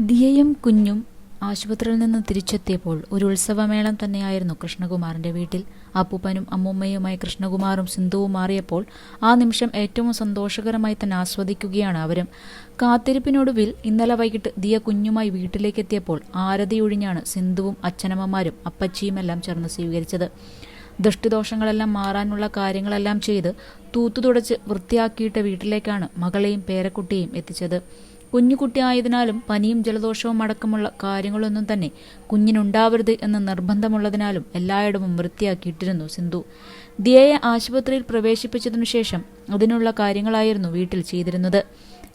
ദിയയും കുഞ്ഞും ആശുപത്രിയിൽ നിന്ന് തിരിച്ചെത്തിയപ്പോൾ ഒരു ഉത്സവമേളം തന്നെയായിരുന്നു കൃഷ്ണകുമാറിന്റെ വീട്ടിൽ. അപ്പൂപ്പനും അമ്മൂമ്മയുമായി കൃഷ്ണകുമാറും സിന്ധുവും മാറിയപ്പോൾ ആ നിമിഷം ഏറ്റവും സന്തോഷകരമായി തന്നെ ആസ്വദിക്കുകയാണ് അവരും. കാത്തിരിപ്പിനൊടുവിൽ ഇന്നലെ വൈകിട്ട് ദിയ കുഞ്ഞുമായി വീട്ടിലേക്കെത്തിയപ്പോൾ ആരതിയൊഴിഞ്ഞാണ് സിന്ധുവും അച്ഛനമ്മമാരും അപ്പച്ചിയുമെല്ലാം ചേർന്ന് സ്വീകരിച്ചത്. ദൃഷ്ടിദോഷങ്ങളെല്ലാം മാറാനുള്ള കാര്യങ്ങളെല്ലാം ചെയ്ത് തൂത്തു തുടച്ച് വൃത്തിയാക്കിയിട്ട വീട്ടിലേക്കാണ് മകളെയും പേരക്കുട്ടിയെയും എത്തിച്ചത്. കുഞ്ഞുകുട്ടിയായതിനാലും പനിയും ജലദോഷവും അടക്കമുള്ള കാര്യങ്ങളൊന്നും തന്നെ കുഞ്ഞിനുണ്ടാവരുത് എന്ന് നിർബന്ധമുള്ളതിനാലും എല്ലായിടവും വൃത്തിയാക്കിയിട്ടിരുന്നു സിന്ധു. ദിയയെ ആശുപത്രിയിൽ പ്രവേശിപ്പിച്ചതിനു ശേഷം അതിനുള്ള കാര്യങ്ങളായിരുന്നു വീട്ടിൽ ചെയ്തിരുന്നത്.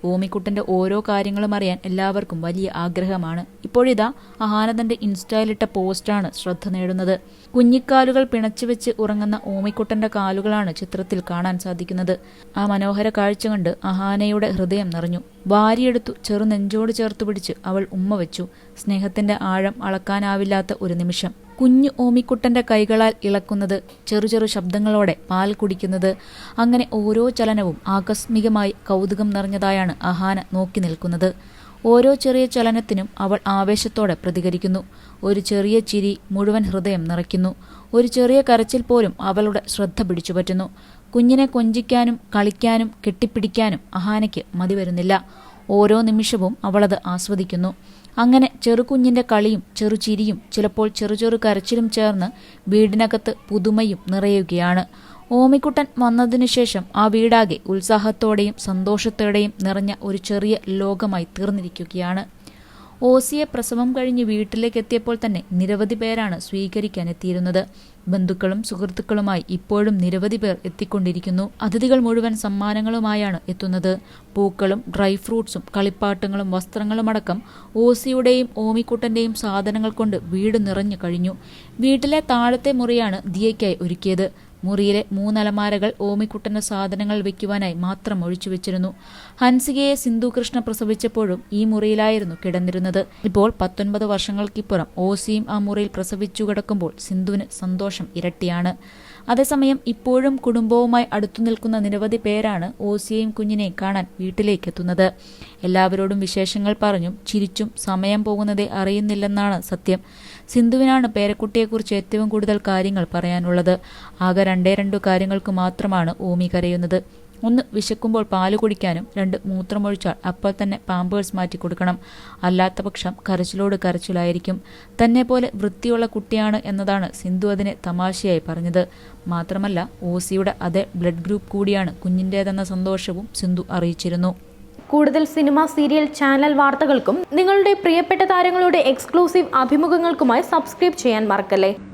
ഓമിക്കുട്ടന്റെ ഓരോ കാര്യങ്ങളും അറിയാൻ എല്ലാവർക്കും വലിയ ആഗ്രഹമാണ്. ഇപ്പോഴിതാ അഹാനന്ദന്റെ ഇൻസ്റ്റയിലിട്ട പോസ്റ്റാണ് ശ്രദ്ധ നേടുന്നത്. കുഞ്ഞിക്കാലുകൾ പിണച്ചുവെച്ച് ഉറങ്ങുന്ന ഓമിക്കുട്ടന്റെ കാലുകളാണ് ചിത്രത്തിൽ കാണാൻ സാധിക്കുന്നത്. ആ മനോഹര കാഴ്ച കണ്ട് അഹാനയുടെ ഹൃദയം നിറഞ്ഞു. വാരിയെടുത്തു ചെറു നെഞ്ചോട് ചേർത്ത് പിടിച്ച് അവൾ ഉമ്മ വെച്ചു. സ്നേഹത്തിന്റെ ആഴം അളക്കാനാവില്ലാത്ത ഒരു നിമിഷം. കുഞ്ഞു ഓമിക്കുട്ടന്റെ കൈകളാൽ ഇളക്കുന്നത് ചെറു ചെറു ശബ്ദങ്ങളോടെ പാൽ കുടിക്കുന്നത്. അങ്ങനെ ഓരോ ചലനവും ആകസ്മികമായി കൗതുകം നിറഞ്ഞതായാണ് അഹാന നോക്കി നിൽക്കുന്നത്. ഓരോ ചെറിയ ചലനത്തിനും അവൾ ആവേശത്തോടെ പ്രതികരിക്കുന്നു. ഒരു ചെറിയ ചിരി മുഴുവൻ ഹൃദയം നിറയ്ക്കുന്നു. ഒരു ചെറിയ കരച്ചിൽ പോലും അവളുടെ ശ്രദ്ധ പിടിച്ചുപറ്റുന്നു. കുഞ്ഞിനെ കൊഞ്ചിക്കാനും കളിക്കാനും കെട്ടിപ്പിടിക്കാനും അഹാനയ്ക്ക് മതി വരുന്നില്ല ഓരോ നിമിഷവും അവളത് ആസ്വദിക്കുന്നു. അങ്ങനെ ചെറുകുഞ്ഞിന്റെ കളിയും ചെറുചിരിയും ചിലപ്പോൾ ചെറു ചെറു കരച്ചിലും ചേർന്ന് വീടിനകത്ത് പുതുമയും നിറയുകയാണ്. ഓമിക്കുട്ടൻ വന്നതിനു ശേഷം ആ വീടാകെ ഉത്സാഹത്തോടെയും സന്തോഷത്തോടെയും നിറഞ്ഞ ഒരു ചെറിയ ലോകമായി തീർന്നിരിക്കുകയാണ്. ഓസിയെ പ്രസവം കഴിഞ്ഞ് വീട്ടിലേക്ക് എത്തിയപ്പോൾ തന്നെ നിരവധി പേരാണ് സ്വീകരിക്കാൻ എത്തിയിരുന്നത്. ബന്ധുക്കളും സുഹൃത്തുക്കളുമായി ഇപ്പോഴും നിരവധി പേർ എത്തിക്കൊണ്ടിരിക്കുന്നു. അതിഥികൾ മുഴുവൻ സമ്മാനങ്ങളുമായാണ് എത്തുന്നത്. പൂക്കളും ഡ്രൈ ഫ്രൂട്ട്സും കളിപ്പാട്ടങ്ങളും വസ്ത്രങ്ങളും അടക്കം ഓസിയുടെയും ഓമിക്കുട്ടന്റെയും സാധനങ്ങൾ കൊണ്ട് വീട് നിറഞ്ഞു കഴിഞ്ഞു. വീട്ടിലെ താഴത്തെ മുറിയാണ് ദിയയ്ക്കായി ഒരുക്കിയത്. മുറിയിലെ മൂന്നലമാരകൾ ഓമിക്കുട്ടന്റെ സാധനങ്ങൾ വെക്കുവാനായി മാത്രം ഒഴിച്ചു വെച്ചിരുന്നു. ഹൻസികയെ സിന്ധുകൃഷ്ണ പ്രസവിച്ചപ്പോഴും ഈ മുറിയിലായിരുന്നു കിടന്നിരുന്നത്. ഇപ്പോൾ പത്തൊൻപത് വർഷങ്ങൾക്കിപ്പുറം ഓസിയും ആ മുറിയിൽ പ്രസവിച്ചു കിടക്കുമ്പോൾ സിന്ധുവിന് സന്തോഷം ഇരട്ടിയാണ്. അതേസമയം ഇപ്പോഴും കുടുംബവുമായി അടുത്തു നിൽക്കുന്ന നിരവധി പേരാണ് ഓസിയെയും കുഞ്ഞിനെയും കാണാൻ വീട്ടിലേക്ക് എത്തുന്നത് എല്ലാവരോടും വിശേഷങ്ങൾ പറഞ്ഞും ചിരിച്ചും സമയം പോകുന്നതേ അറിയുന്നില്ലെന്നാണ് സത്യം. സിന്ധുവിനാണ് പേരക്കുട്ടിയെക്കുറിച്ച് ഏറ്റവും കൂടുതൽ കാര്യങ്ങൾ പറയാനുള്ളത്. ആകെ രണ്ടേ രണ്ടു കാര്യങ്ങൾക്ക് മാത്രമാണ് ഓമി കരയുന്നത്. ഒന്ന് വിശക്കുമ്പോൾ പാൽ കുടിക്കാനും രണ്ട് മൂത്രമൊഴിച്ചാൽ അപ്പോൾ തന്നെ പാമ്പേഴ്സ് മാറ്റി കൊടുക്കണം. അല്ലാത്ത പക്ഷം കരച്ചിലോട് കരച്ചിലായിരിക്കും. തന്നെ പോലെ വൃത്തിയുള്ള കുട്ടിയാണ് എന്നതാണ് സിന്ധു അതിനെ തമാശയായി പറഞ്ഞത്. മാത്രമല്ല ഓസിയുടെ അതേ ബ്ലഡ് ഗ്രൂപ്പ് കൂടിയാണ് കുഞ്ഞിന്റേതെന്ന സന്തോഷവും സിന്ധു അറിയിച്ചിരുന്നു. കൂടുതൽ സിനിമ സീരിയൽ ചാനൽ വാർത്തകൾക്കും നിങ്ങളുടെ പ്രിയപ്പെട്ട താരങ്ങളുടെ എക്സ്ക്ലൂസീവ് അഭിമുഖങ്ങൾക്കുമായി സബ്സ്ക്രൈബ് ചെയ്യാൻ മറക്കല്ലേ?